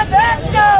America!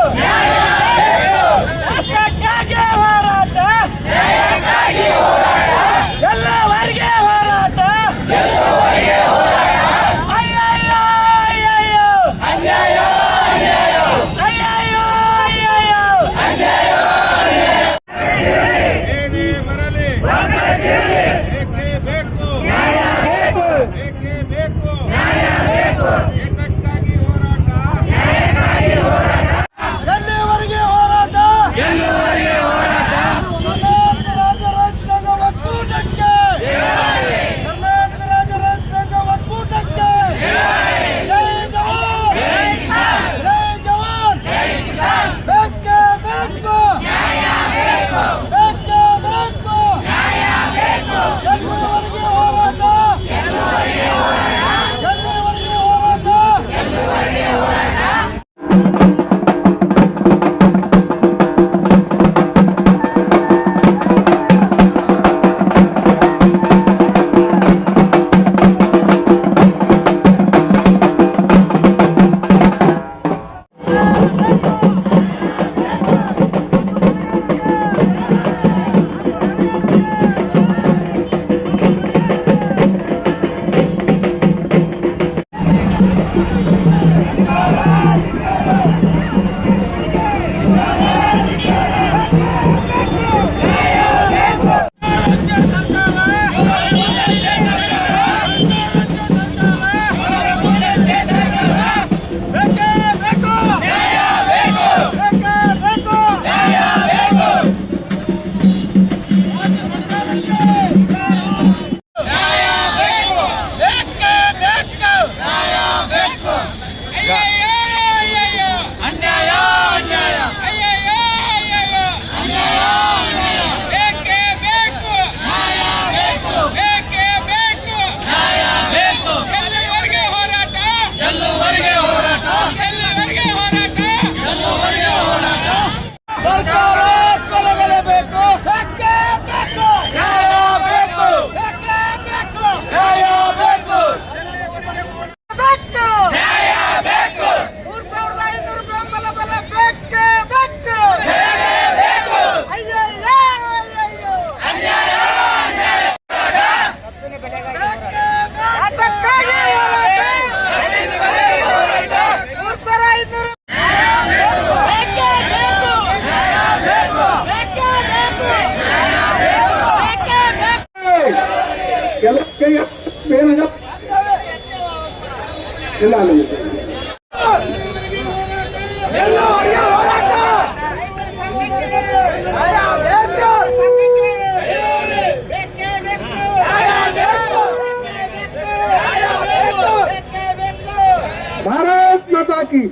Bharat ಮಾತಾಕಿ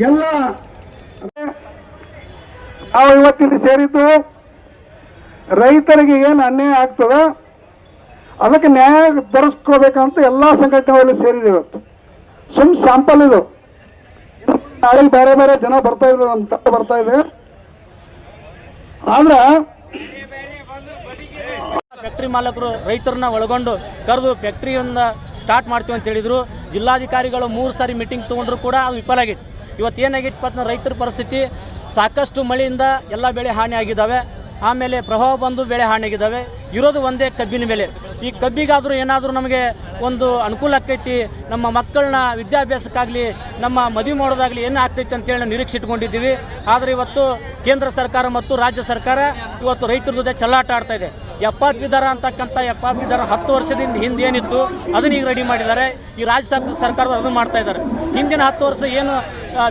ಎಲ್ಲ ನಾವು ಇವತ್ತಿಲ್ಲಿ ಸೇರಿದ್ದು ರೈತರಿಗೆ ಏನು ಅನ್ಯಾಯ ಆಗ್ತದ ಅದಕ್ಕೆ ನ್ಯಾಯ ದೊರಸ್ಕೋಬೇಕಂತ ಎಲ್ಲ ಸಂಘಟನೆಗಳು ಸೇರಿದೆ ಇವತ್ತು. ಸುಮ್ ಸ್ಯಾಂಪಲ್ ಇದು. ನಾಳೆ ಬೇರೆ ಬೇರೆ ಜನ ಬರ್ತಾ ಇದ್ರು ನಮ್ಮ ತಂಡ ಬರ್ತಾ ಇದೆ. ಆದ್ರೆ ಫ್ಯಾಕ್ಟ್ರಿ ಮಾಲಕರು ರೈತರನ್ನ ಒಳಗೊಂಡು ಕರೆದು ಫ್ಯಾಕ್ಟ್ರಿಯಿಂದ ಸ್ಟಾರ್ಟ್ ಮಾಡ್ತೀವಿ ಅಂತ ಹೇಳಿದ್ರು. ಜಿಲ್ಲಾಧಿಕಾರಿಗಳು ಮೂರು ಸಾರಿ ಮೀಟಿಂಗ್ ತೊಗೊಂಡ್ರು ಕೂಡ ಅದು ವಿಫಲ ಆಗಿತ್ತು. ಇವತ್ತು ಏನಾಗಿತ್ತು ರೈತರ ಪರಿಸ್ಥಿತಿ, ಸಾಕಷ್ಟು ಮಳೆಯಿಂದ ಎಲ್ಲ ಬೆಳೆ ಹಾನಿ ಆಗಿದ್ದಾವೆ. ಆಮೇಲೆ ಪ್ರಭಾವ ಬಂದು ಬೆಳೆ ಹಾನಿಯಾಗಿದ್ದಾವೆ ಇರೋದು ಒಂದೇ ಕಬ್ಬಿನ ಬೆಲೆ ಈ ಕಬ್ಬಿಗಾದರೂ ಏನಾದರೂ ನಮಗೆ ಒಂದು ಅನುಕೂಲ ಆಕೈತಿ ನಮ್ಮ ಮಕ್ಕಳನ್ನ ವಿದ್ಯಾಭ್ಯಾಸಕ್ಕಾಗಲಿ, ನಮ್ಮ ಮದುವೆ ಮಾಡೋದಾಗಲಿ ಏನು ಆಗ್ತೈತಿ ಅಂತೇಳಿ ನಿರೀಕ್ಷೆ ಇಟ್ಕೊಂಡಿದ್ದೀವಿ ಆದರೆ ಇವತ್ತು ಕೇಂದ್ರ ಸರ್ಕಾರ ಮತ್ತು ರಾಜ್ಯ ಸರ್ಕಾರ ಇವತ್ತು ರೈತರ ಜೊತೆ ಚಲ್ಲಾಟ ಆಡ್ತಾ ಇದೆ. ಎಪ್ಪತ್ತು ವಿಧಾರ ಅಂತಕ್ಕಂಥ ಎಪ್ಪತ್ತು ವಿಧಾರ ಹತ್ತು ವರ್ಷದಿಂದ ಹಿಂದೆ ಏನಿತ್ತು, ಅದನ್ನ ಈಗ ರೆಡಿ ಮಾಡಿದ್ದಾರೆ. ಈ ರಾಜ್ಯ ಸರ್ಕಾರದ ಅದನ್ನು ಮಾಡ್ತಾ ಇದ್ದಾರೆ. ಹಿಂದಿನ ಹತ್ತು ವರ್ಷ ಏನು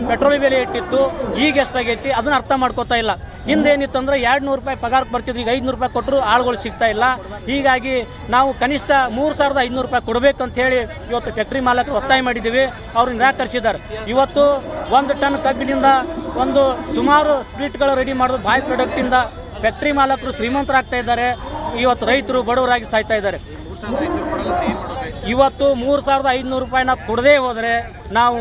ಪೆಟ್ರೋಲ್ ಬೆಲೆ ಇಟ್ಟಿತ್ತು. ಈಗ ಎಷ್ಟಾಗೈತಿ? ಅದನ್ನ ಅರ್ಥ ಮಾಡ್ಕೋತಾ ಇಲ್ಲ. ಹಿಂದೆ ಏನಿತ್ತು ಅಂದ್ರೆ ಎರಡು ನೂರು ರೂಪಾಯಿ ಪಗಾರ ಬರ್ತಿದ್ರು ಈಗ ಐದುನೂರು ರೂಪಾಯಿ ಕೊಟ್ಟರು ಆಳುಗಳು ಸಿಗ್ತಾ ಇಲ್ಲ. ಹೀಗಾಗಿ ನಾವು ಕನಿಷ್ಠ ಮೂರು ಸಾವಿರದ ಐದುನೂರು ರೂಪಾಯಿ ಕೊಡಬೇಕು ಅಂತ ಹೇಳಿ ಇವತ್ತು ಫ್ಯಾಕ್ಟ್ರಿ ಮಾಲಕರು ಒತ್ತಾಯ ಮಾಡಿದ್ದೀವಿ. ಅವರು ನಿರಾಕರಿಸಿದ್ದಾರೆ. ಇವತ್ತು ಒಂದು ಟನ್ ಕಬ್ಬಿನಿಂದ ಒಂದು ಸುಮಾರು ಸ್ಪ್ಲಿಟ್ಗಳು ರೆಡಿ ಮಾಡೋದು ಬಾಯ್ ಪ್ರಾಡಕ್ಟಿಂದ ಫ್ಯಾಕ್ಟ್ರಿ ಮಾಲಕರು ಶ್ರೀಮಂತರಾಗ್ತಾ ಇದ್ದಾರೆ. ಇವತ್ತು ರೈತರು ಬಡವರಾಗಿ ಸಾಯ್ತಾ ಇದ್ದಾರೆ. ಇವತ್ತು ಮೂರು ಸಾವಿರದ ಐದುನೂರು ರೂಪಾಯಿನ ಕೊಡದೇ ಹೋದರೆ ನಾವು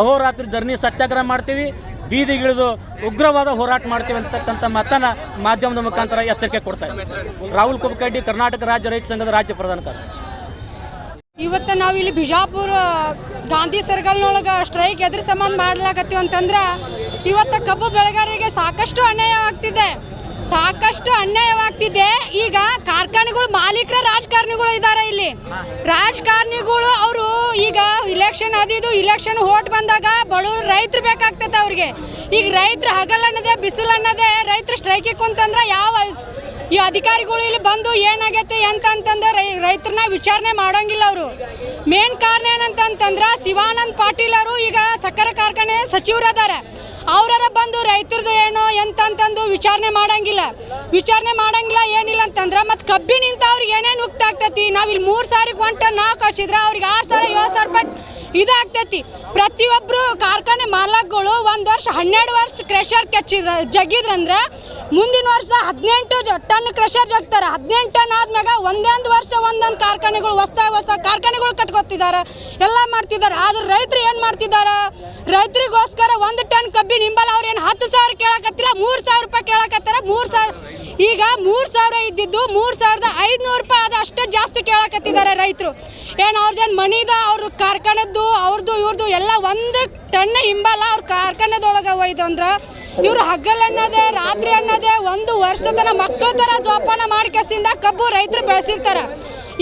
ಅಹೋರಾತ್ರಿ ಧರಣಿ ಸತ್ಯಾಗ್ರಹ ಮಾಡ್ತೀವಿ, ಬೀದಿಗಿಳಿದು ಉಗ್ರವಾದ ಹೋರಾಟ ಮಾಡ್ತೀವಿ ಅಂತಕ್ಕಂಥ ಮಾತನ್ನು ಮಾಧ್ಯಮದ ಮುಖಾಂತರ ಎಚ್ಚರಿಕೆ ಕೊಡ್ತಾ ರಾಹುಲ್ ಕುಬಕಡ್ಡಿ ಕರ್ನಾಟಕ ರಾಜ್ಯ ರೈತ ಸಂಘದ ರಾಜ್ಯ ಪ್ರಧಾನ ಕಾರ್ಯದರ್ಶಿ. ಇವತ್ತು ನಾವು ಇಲ್ಲಿ ಬಿಜಾಪುರ, ಗಾಂಧಿ ಸರ್ಕಲ್ನೊಳಗೆ ಸ್ಟ್ರೈಕ್ ಎದ್ರ ಸಂಬಂಧ ಮಾಡ್ಲಾಕತ್ತೀವಿ ಅಂತಂದ್ರೆ ಇವತ್ತು ಕಬ್ಬು ಬೆಳೆಗಾರರಿಗೆ ಸಾಕಷ್ಟು ಅನ್ಯಾಯವಾಗ್ತಿದೆ. ಸಾಕಷ್ಟು ಅನ್ಯಾಯವಾಗ್ತಿದೆ. ಈಗ ಕಾರ್ಖಾನೆಗಳು ಮಾಲೀಕರ ರಾಜಕಾರಣಿಗಳು ಇದ್ದಾರೆ ಇಲ್ಲಿ. ರಾಜಕಾರಣಿಗಳು ಅವರು ಈಗ ಇಲೆಕ್ಷನ್ ಅದಿದು ಇಲೆಕ್ಷನ್ ಓಟ್ ಬಂದಾಗ ಬಡವರು ರೈತರು ಬೇಕಾಗ್ತೈತೆ ಅವ್ರಿಗೆ. ಈಗ ರೈತರು ಹಗಲನ್ನದೇ ಬಿಸಿಲನ್ನದೇ ರೈತರು ಸ್ಟ್ರೈಕಿಗೆ ಕುಂತಂದ್ರೆ ಯಾವ ಈ ಅಧಿಕಾರಿಗಳು ಇಲ್ಲಿ ಬಂದು ಏನಾಗೈತೆ ರೈ ರೈತರನ್ನ ವಿಚಾರಣೆ ಮಾಡೋಂಗಿಲ್ಲ ಅವರು. ಮೇನ್ ಕಾರಣ ಏನಂತಂತಂದ್ರೆ ಶಿವಾನಂದ್ ಪಾಟೀಲ್ ಅವರು ಈಗ ಸಕ್ಕರೆ ಕಾರ್ಖಾನೆ ಸಚಿವರದಾರ. ಅವರಾರ ಬಂದು ರೈತರದು ಏನು ಎಂತಂತಂದು ವಿಚಾರಣೆ ಮಾಡಂಗಿಲ್ಲ. ವಿಚಾರಣೆ ಮಾಡಂಗಿಲ್ಲ, ಏನಿಲ್ಲ ಅಂತಂದ್ರೆ ಮತ್ತು ಕಬ್ಬಿನಿಂದ ಅವ್ರಿಗೆ ಏನೇನು ಉಕ್ತ ಆಗ್ತೈತಿ ನಾವು ಇಲ್ಲಿ ಮೂರು ಸಾವಿರಕ್ಕೆ ಒಂಟ ನಾವು ಕಳ್ಸಿದ್ರೆ ಅವ್ರಿಗೆ ಆರು ಸಾವಿರ, ಏಳು ಸಾವಿರ ಬಟ್ ಇದಾಗ್ತೈತಿ. ಪ್ರತಿಯೊಬ್ಬರು ಕಾರ್ಖಾನೆ ಮಾಲಕ್ಗಳು ಒಂದು ವರ್ಷ ಹನ್ನೆರಡು ವರ್ಷ ಕ್ರೆಷರ್ ಕೆಚ್ಚಿದ್ರ ಜಗ್ಗಿದ್ರಂದ್ರೆ ಮುಂದಿನ ವರ್ಷ ಹದಿನೆಂಟು ಟನ್ ಕ್ರಷರ್ ಜಗ್ತಾರೆ. ಹದಿನೆಂಟು ಟನ್ ಆದ್ಮ್ಯಾಗ ಒಂದೊಂದು ವರ್ಷ ಒಂದೊಂದು ಕಾರ್ಖಾನೆಗಳು ಹೊಸ ಹೊಸ ಕಾರ್ಖಾನೆಗಳು ಕಟ್ಕೊತಿದ್ದಾರೆ. ಎಲ್ಲ ಮಾಡ್ತಿದ್ದಾರೆ. ಆದ್ರೆ ರೈತರು ಏನು ಮಾಡ್ತಿದ್ದಾರೆ? ರೈತರಿಗೋಸ್ಕರ ಒಂದು ಟನ್ ಕಬ್ಬಿ ನಿಂಬಲ್ಲ ಅವ್ರು ಏನು ಹತ್ತು ಸಾವಿರ ಕೇಳಕತ್ತಿಲ್ಲ, ಮೂರು ಸಾವಿರ ರೂಪಾಯಿ ಕೇಳಕತ್ತಾರ. ಮೂರು ಸಾವಿರ ಈಗ ಮೂರು ಸಾವಿರ ಇದ್ದಿದ್ದು ಮೂರು ಸಾವಿರದ ಐದುನೂರು ರೂಪಾಯಿ ಅದು ಅಷ್ಟೇ ಜಾಸ್ತಿ ಕೇಳಕತ್ತಿದ್ದಾರೆ ರೈತರು. ಏನು ಅವ್ರದ್ದೇನು ಮನಿದ ಅವ್ರ ಕಾರ್ಖಾನೆದ್ದು ಅವ್ರದ್ದು ಇವ್ರದ್ದು ಎಲ್ಲ ಒಂದು ಟನ್ ಹಿಂಬಲ್ಲ ಅವ್ರ ಕಾರ್ಖಾನೆದೊಳಗೆ ಒಯ್ದು ಅಂದ್ರೆ ಇವರು ಹಗಲ್ ಅನ್ನೋದೇ, ರಾತ್ರಿ ಅನ್ನದೇ, ಒಂದು ವರ್ಷತನ ಮಕ್ಕಳ ಥರ ಜೋಪಾನ ಮಾಡ್ಕೇಸಿಂದ ಕಬ್ಬು ರೈತರು ಬೆಳೆಸಿರ್ತಾರೆ.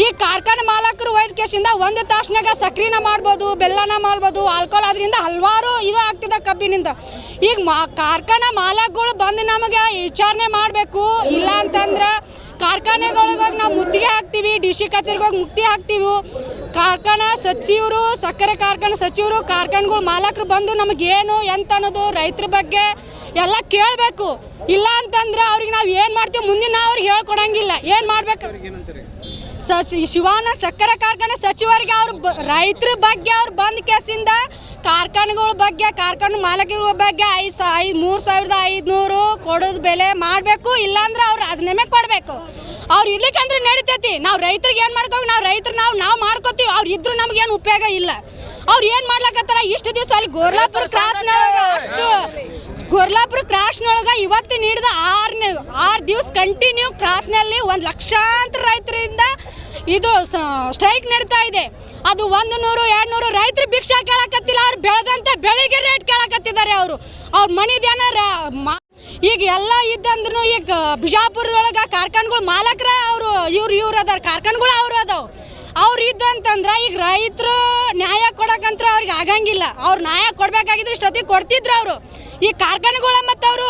ಈ ಕಾರ್ಖಾನೆ ಮಾಲಕರು ಒಯ್ದ ಕೇಸಿಂದ ಒಂದು ತಾಸ್ನಾಗ ಸಕ್ರಿನ ಮಾಡ್ಬೋದು, ಬೆಲ್ಲನ ಮಾಡ್ಬೋದು ಆಲ್ಕೋಹಾಲ್ ಅದರಿಂದ ಹಲವಾರು ಇದು ಆಗ್ತಿದೆ ಕಬ್ಬಿನಿಂದ. ಈಗ ಮಾ, ಕಾರ್ಖಾನೆ ಮಾಲಕಗಳು ಬಂದು ನಮಗೆ ವಿಚಾರಣೆ ಮಾಡಬೇಕು. ಇಲ್ಲ ಅಂತಂದ್ರೆ ಕಾರ್ಖಾನೆಗಳಿಗೋಗಿ ನಾವು ಮುತ್ತಿಗೆ ಹಾಕ್ತೀವಿ, ಡಿ ಸಿ ಕಚೇರಿಗೆ ಹೋಗಿ ಮುಕ್ತಿ ಹಾಕ್ತೀವಿ. ಕಾರ್ಖಾನೆ ಸಚಿವರು, ಸಕ್ಕರೆ ಕಾರ್ಖಾನೆ ಸಚಿವರು, ಕಾರ್ಖಾನೆಗಳು ಮಾಲಕರು ಬಂದು ನಮಗೇನು ಎಂತ ಅನ್ನೋದು ರೈತರ ಬಗ್ಗೆ ಎಲ್ಲ ಕೇಳಬೇಕು. ಇಲ್ಲ ಅಂತಂದ್ರೆ ಅವ್ರಿಗೆ ನಾವು ಏನು ಮಾಡ್ತೀವಿ ಮುಂದಿನ ಅವ್ರಿಗೆ ಹೇಳ್ಕೊಡಂಗಿಲ್ಲ. ಏನು ಮಾಡ್ಬೇಕು? ಸಚಿ ಶಿವಾನ ಸಕ್ಕರೆ ಕಾರ್ಖಾನೆ ಸಚಿವರಿಗೆ ಅವ್ರು ರೈತರ ಬಗ್ಗೆ ಅವ್ರು ಬಂದ ಕೇಸಿಂದ ಕಾರ್ಖಾನೆಗಳ ಬಗ್ಗೆ, ಕಾರ್ಖಾನೆ ಮಾಲಕರ ಬಗ್ಗೆ ಐದು ಐದು, ಮೂರು ಸಾವಿರದ ಐದುನೂರು ಕೊಡೋದು ಬೆಲೆ ಮಾಡಬೇಕು, ಇಲ್ಲಾಂದ್ರೆ ಅವ್ರು ರಾಜೀನಾಮೆ ಕೊಡಬೇಕು. ಅವ್ರು ಇರ್ಲಿಕ್ಕಂದ್ರೆ ನಡಿತೈತಿ. ನಾವು ರೈತರಿಗೆ ಏನು ಮಾಡ್ಕೋವಿ ನಾವು ರೈತರು ನಾವು ನಾವು ಮಾಡ್ಕೋತೀವಿ. ಅವ್ರು ಇದ್ರು ನಮ್ಗೇನು ಉಪಯೋಗ ಇಲ್ಲ. ಅವ್ರು ಏನು ಮಾಡ್ಲಕತ್ತಾರ? ಇಷ್ಟು ದಿವಸ ಅಲ್ಲಿ ಗೋರ್ಲಾಪುರ ಕ್ರಾಸ್ನೊಳಗ ಅಷ್ಟು ಗೊರ್ಲಾಪುರ ಕ್ರಾಸ್ನೊಳಗ ಇವತ್ತು ನೀಡಿದ ಆರು ಆರು ದಿವಸ ಕಂಟಿನ್ಯೂ ಕ್ರಾಸ್ನಲ್ಲಿ ಒಂದು ಲಕ್ಷಾಂತರ ರೈತರಿಂದ ಇದು ಸ್ಟ್ರೈಕ್ ನಡೀತಾ ಇದೆ. ಅದು ಒಂದು ನೂರು ಎರಡು ನೂರು ರೈತರು ಭಿಕ್ಷಾ ಕೇಳಕತ್ತಿಲ್ಲ. ಅವ್ರು ಬೆಳೆದಂತ ಬೆಳಿಗ್ಗೆ ರೇಟ್ ಕೇಳಕತ್ತಿದ್ದಾರೆ ಅವರು. ಅವ್ರ ಮನಿದೇನ ಈಗ ಎಲ್ಲ ಇದ್ದಂದ್ರೂ ಈಗ ಬಿಜಾಪುರ ಒಳಗೆ ಕಾರ್ಖಾನೆಗಳು ಮಾಲಕರ ಅವರು, ಇವ್ರು ಇವ್ರು ಅದಾರ. ಕಾರ್ಖಾನೆಗಳು ಅವ್ರು ಅದಾವ. ಅವ್ರು ಇದ್ದಂತಂದ್ರೆ ಈಗ ರೈತರು ನ್ಯಾಯ ಕೊಡಕಂತ್ರ ಅವ್ರಿಗೆ ಆಗಂಗಿಲ್ಲ. ಅವ್ರು ನ್ಯಾಯ ಕೊಡಬೇಕಾಗಿದ್ರೆ ಇಷ್ಟೊತ್ತಿಗೆ ಕೊಡ್ತಿದ್ರು ಅವರು. ಈ ಕಾರ್ಖಾನೆಗಳ ಮತ್ತು ಅವರು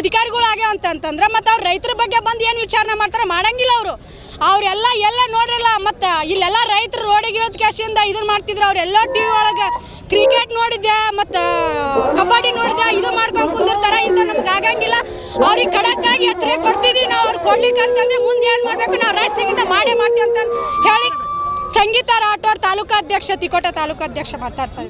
ಅಧಿಕಾರಿಗಳು ಆಗ್ಯಾವ ಅಂತಂತಂದ್ರೆ ಮತ್ತು ಅವ್ರು ರೈತರ ಬಗ್ಗೆ ಬಂದು ಏನು ವಿಚಾರಣೆ ಮಾಡ್ತಾರೆ ಮಾಡಂಗಿಲ್ಲ ಅವರು. ಅವರೆಲ್ಲ ಎಲ್ಲ ನೋಡ್ರಲ್ಲ, ಮತ್ತು ಇಲ್ಲೆಲ್ಲ ರೈತರು ರೋಡಿಗೆ ಇಳಿದ ಕ್ಯಾಶಿಂದ ಇದನ್ನ ಮಾಡ್ತಿದ್ರು. ಅವ್ರೆಲ್ಲ ಟಿ ವಿ ಒಳಗೆ ಕ್ರಿಕೆಟ್ ನೋಡಿದ್ದೆ ಮತ್ತು ಕಬಡ್ಡಿ ನೋಡಿದೆ ಇದು ಮಾಡ್ಕೊಂಡು ನಮ್ಗೆ ಆಗಂಗಿಲ್ಲ. ಅವ್ರಿಗೆ ಖಡಕ್ಕಾಗಿ ಎಚ್ಚರಿಕೆ ಕೊಡ್ತಿದ್ವಿ ನಾವು ಅವ್ರು ಕೊಡ್ಲಿಕ್ಕೆ ಅಂತಂದ್ರೆ ಮುಂದೆ ಏನು ಮಾಡಬೇಕು? ನಾವು ರೈಸ್ ಸಂಗೀತ ಮಾಡೇ ಮಾಡ್ತೀವಿ ಅಂತ ಹೇಳಿ ಸಂಗೀತ ರಾಠೋಡ್ ತಾಲೂಕಾಧ್ಯಕ್ಷ ತಿಕೋಟ ತಾಲೂಕಾಧ್ಯಕ್ಷ ಮಾತಾಡ್ತಾ